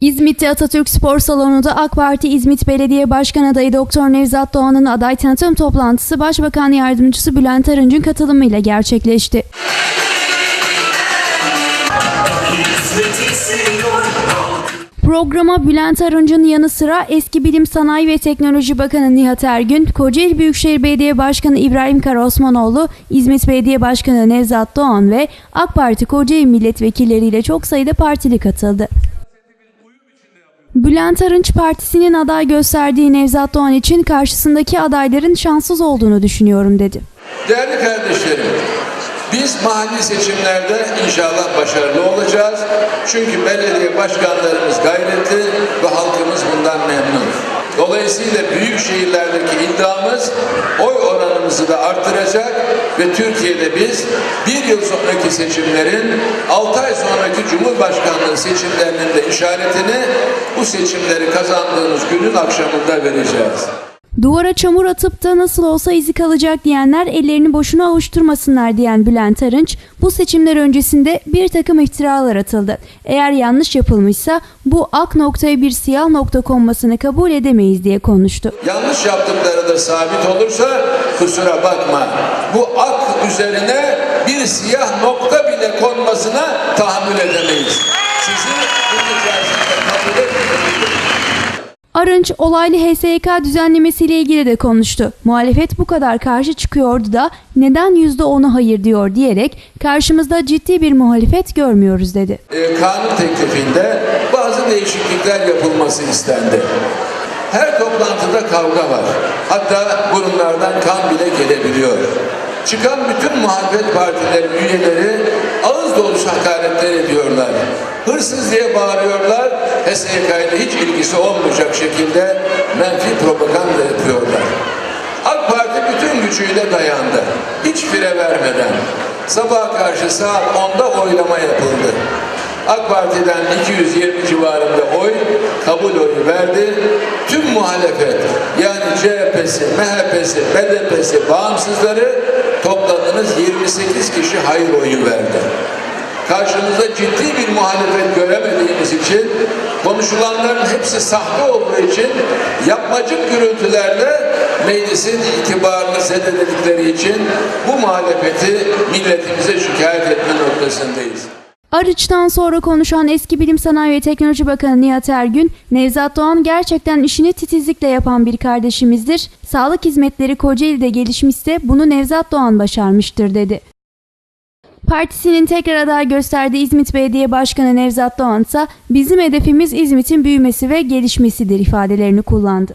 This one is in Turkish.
İzmit'te Atatürk Spor Salonu'nda AK Parti İzmit Belediye Başkan adayı Doktor Nevzat Doğan'ın aday tanıtım toplantısı Başbakan Yardımcısı Bülent Arınç'ın katılımıyla gerçekleşti. Programa Bülent Arınç'ın yanı sıra eski Bilim Sanayi ve Teknoloji Bakanı Nihat Ergün, Kocaeli Büyükşehir Belediye Başkanı İbrahim Karaosmanoğlu, İzmit Belediye Başkanı Nevzat Doğan ve AK Parti Kocaeli milletvekilleriyle çok sayıda partili katıldı. Bülent Arınç partisinin aday gösterdiği Nevzat Doğan için karşısındaki adayların şanssız olduğunu düşünüyorum dedi. Değerli kardeşlerim, biz mahalli seçimlerde inşallah başarılı olacağız. Çünkü belediye başkanlarımız gayretli ve halkımız bundan memnun. Dolayısıyla büyük şehirlerdeki iddiamız oy oranımızı da arttıracak ve Türkiye'de biz bir yıl sonraki seçimlerin 6 ay sonraki Cumhurbaşkanlığı seçimlerinin de işaretini bu seçimleri kazandığımız günün akşamında vereceğiz. Duvara çamur atıp da nasıl olsa izi kalacak diyenler ellerini boşuna avuşturmasınlar diyen Bülent Arınç, bu seçimler öncesinde bir takım iftiralar atıldı. Eğer yanlış yapılmışsa bu ak noktaya bir siyah nokta konmasını kabul edemeyiz diye konuştu. Yanlış yaptıkları da sabit olursa kusura bakma. Bu ak üzerine bir siyah nokta bile konmasına tahammül edemeyiz. Sizi bunun içerisinde kabul etmiyoruz. Arınç olaylı HSYK düzenlemesiyle ilgili de konuştu. Muhalefet bu kadar karşı çıkıyordu da neden %10'a hayır diyor diyerek karşımızda ciddi bir muhalefet görmüyoruz dedi. Ee, kanun teklifinde bazı değişiklikler yapılması istendi. Her toplantıda kavga var. Hatta burunlardan kan bile gelebiliyor. Çıkan bütün muhalefet partileri üyeleri ağız dolusu hakaretler ediyorlar. Hırsız diye bağırıyorlar. HSYK ile hiç ilgisi olmayacak şekilde menfi propaganda yapıyorlar. AK Parti bütün gücüyle dayandı. Hiç fire vermeden. Sabaha karşı saat 10'da oylama yapıldı. AK Parti'den 220 civarında oy, kabul oyu verdi. Tüm muhalefet yani CHP'si, MHP'si, BDP'si, bağımsızları topladınız 28 kişi hayır oyu verdi. Karşımızda ciddi bir muhalefet göremediğimiz için konuşulanların hepsi sahte olduğu için yapmacık gürültülerle meclisin itibarını zedeledikleri için bu muhalefeti milletimize şikayet etme noktasındayız. Arıç'tan sonra konuşan eski Bilim Sanayi ve Teknoloji Bakanı Nihat Ergün, Nevzat Doğan gerçekten işini titizlikle yapan bir kardeşimizdir. Sağlık hizmetleri Kocaeli'de gelişmişse bunu Nevzat Doğan başarmıştır dedi. Partisinin tekrar aday gösterdiği İzmit Belediye Başkanı Nevzat Doğan ise bizim hedefimiz İzmit'in büyümesi ve gelişmesidir ifadelerini kullandı.